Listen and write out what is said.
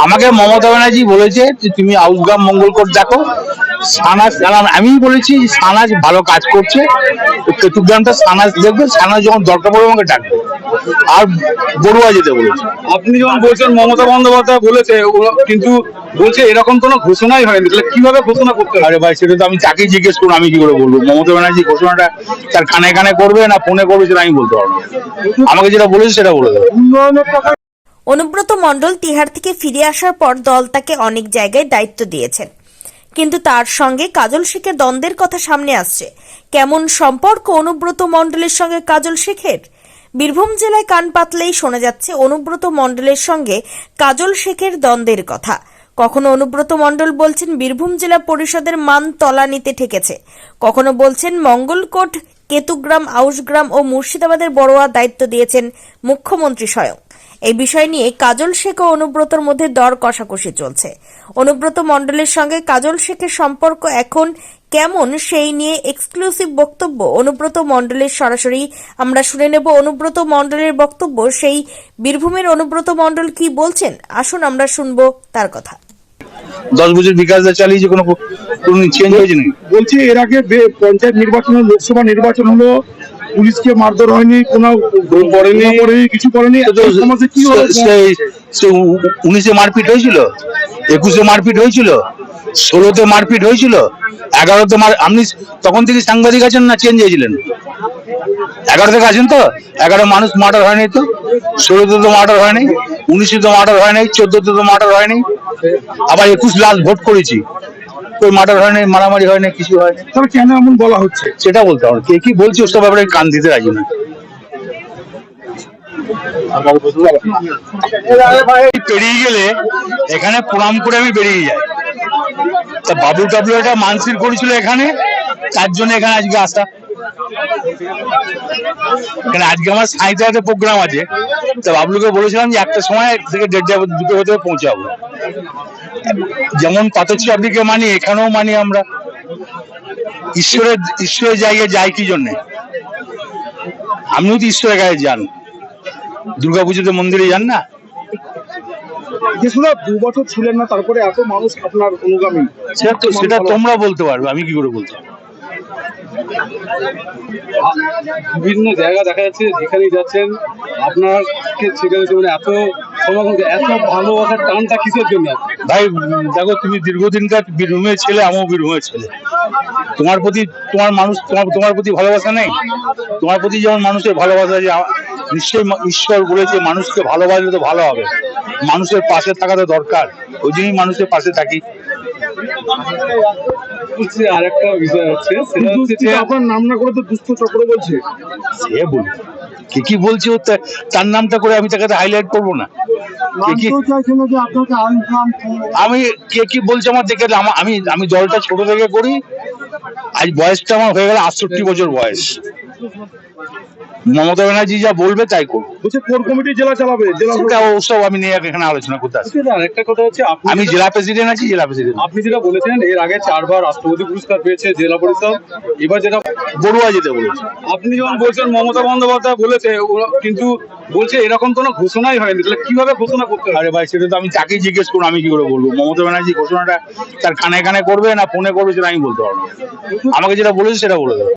আমাকে মমতা ব্যানার্জি বলেছে যে তুমি আউসগ্রাম মঙ্গলকোট দেখো। সানাজ সানা- আমিই বলেছি সানাজ ভালো কাজ করছে। কেতুগ্রামটা সানাজ দেখবে সানাজ যখন দরকার পড়বে আমাকে ডাকবে। আর বড়ুয়া যেতে বলেছে। আপনি যখন বলছেন মমতা বন্দ্যোপাধ্যায় বলেছে কিন্তু বলছে এরকম কোনো ঘোষণাই হয়নি। তাহলে কীভাবে ঘোষণা করতে পারে আরে ভাই সেটা তো আমি তাকেই জিজ্ঞেস করুন আমি কি করে বলব? মমতা ব্যানার্জি ঘোষণাটা তার কানে কানে করবে না ফোনে করবে সেটা আমি বলতে পারব আমাকে যেটা বলেছে সেটা বলে দেবো। অনুব্রত মণ্ডল তিহার থেকে ফিরে আসার পর দল তাকে অনেক জায়গায় দায়িত্ব দিয়েছেন। কিন্তু তার সঙ্গে কাজল শেখের দ্বন্দ্বের কথা সামনে আসছে। কেমন সম্পর্ক অনুব্রত মণ্ডলের সঙ্গে কাজল শেখের? বীরভূম জেলায় কান পাতলেই শোনা যাচ্ছে অনুব্রত মণ্ডলের সঙ্গে কাজল শেখের দ্বন্দ্বের কথা। কখনো অনুব্রত মণ্ডল বলছেন বীরভূম জেলা পরিষদের মান তলানিতে ঠেকেছে। কখনো বলছেন মঙ্গলকোট কেতুগ্রাম আউসগ্রাম ও মুর্শিদাবাদের বড়োয়া দায়িত্ব দিয়েছেন মুখ্যমন্ত্রী স্বয়ং। এই বিষয় নিয়ে কাজল শেখ ও অনুব্রতর মধ্যে দর কষাকষি চলছে। অনুব্রত মণ্ডলের সঙ্গে কাজল শেখের সম্পর্ক এখন কেমন সেই নিয়ে এক্সক্লুসিভ বক্তব্য অনুব্রত মণ্ডলের সরাসরি আমরা শুনে নেব। অনুব্রত মণ্ডলের বক্তব্য সেই বীরভূমের অনুব্রত মণ্ডল কি বলছেন? আসুন আমরা শুনব তার কথা। দশ বছর বিকাশ দা চালিয়েছে কোনো কোনো চেঞ্জ হয়েছে নাকি? বলছি এর আগে পঞ্চায়েত নির্বাচন লোকসভা নির্বাচন হলো পুলিশকে মারধর হয়নি কোনো করেনি। করেনি কিছু করেনি। কি উনিশে মারপিট হয়েছিল? একুশে মারপিট হয়েছিল? ষোলোতে মারপিট হয়েছিল? এগারোতে মার আপনি তখন থেকে সাংবাদিক আছেন না চেঞ্জ হয়েছিলেন? এগারো থেকে আছেন তো? এগারো মানুষ মার্ডার হয়নি তো? ষোলোতে তো মার্ডার হয়নি উনিশে তো মার্ডার হয়নি চোদ্দতে তো মার্ডার হয়নি আবার একুশ লাস্ট ভোট করেছি। কই মার্ডার হয়নি মারামারি হয়নি কিছু হয়নি তাহলে কেন এমন বলা হচ্ছে? সেটা বলতে হবে কে কি বলছে ওসব ব্যাপারে কান দিতে রাজি না। পেরিয়ে গেলে এখানে প্রণাম করে আমি বেরিয়ে যাই। তা বাবু টাবলু একটা মানসিক করেছিল এখানে তার জন্য এখানে আজকে আসা। এখানে আজকে আমার সাঁইতে প্রোগ্রাম আছে। তা বাবলুকে বলেছিলাম যে একটা সময় থেকে দেড়টা দুটো হতে পৌঁছাবো। যেমন পাথর চাপড়িকে মানি এখানেও মানি আমরা। ঈশ্বরের ঈশ্বরের জায়গায় যাই কি জন্যে? আমিও তো ঈশ্বরের গায়ে যান। দুর্গা পুজোতে মন্দিরে যান না? শুধু দু বছর ছিলেন না তারপরে এত মানুষ আপনার অনুগামী। সেটা তোমরা বলতে পারবে আমি কি করে বলতে পারব? বিভিন্ন জায়গা দেখা যাচ্ছে, যেখানেই যাচ্ছেন, আপনাকে সেখানে মানে এত সমাগম এত ভালোবাসার টানটা কিসের জন্য? ভাই, দেখো, তুমি দীর্ঘদিনকার বীরভূমের ছেলে, আমিও বীরভূমের ছেলে তোমার প্রতি তোমার মানুষ, তোমার তোমার প্রতি ভালোবাসা নেই? তোমার প্রতি যেমন মানুষের ভালোবাসা আ- নিশ্চয়ই ঈশ্বর বলেছে, মানুষকে ভালোবাসলে তো ভালো হবে। মানুষের পাশে থাকা তো দরকার। ওই জন্যই মানুষের পাশে থাকি। বলছি আর একটা বিষয় হচ্ছে সেটা হচ্ছে যে আপনার নাম না করে তো দুস্থ চক্র বলছে। সে বলি কে কি বলছে তার নামটা করে আমি তাকে হাইলাইট করব না। আমি কে কি বলছে আমার দেখে আমা- আমি আমি দলটা ছোট থেকে করি। আজ বয়সটা আমার হয়ে গেল আটষট্টি বছর বয়স। মমতা ব্যানার্জি যা বলবে তাই করব। বলছে কোর কমিটি জেলা চালাবে জেলা সেটা ওসব আমি নিয়ে এখানে আলোচনা করতে আসি আচ্ছা, একটা কথা হচ্ছে আপনি আমি জেলা প্রেসিডেন্ট আছি জেলা প্রেসিডেন্ট আপনি যেটা বলেছেন এর আগে চারবার রাষ্ট্রপতি পুরস্কার পেয়েছে জেলা পরিষদ। এবার যেটা বড়ুয়া যেতে বলেছে। আপনি যখন বলছেন মমতা বন্দ্যোপাধ্যায় বলেছে কিন্তু বলছে এরকম কোনো ঘোষণাই হয়নি। তাহলে কীভাবে ঘোষণা করতে আরে ভাই সেটা তো আমি তাকেই জিজ্ঞেস করুন আমি কি করে বলব? মমতা ব্যানার্জি ঘোষণাটা তার কানে কানে করবে না ফোনে করবে সেটা আমি বলতে পারব আমাকে যেটা বলেছে সেটা বলে দেবো।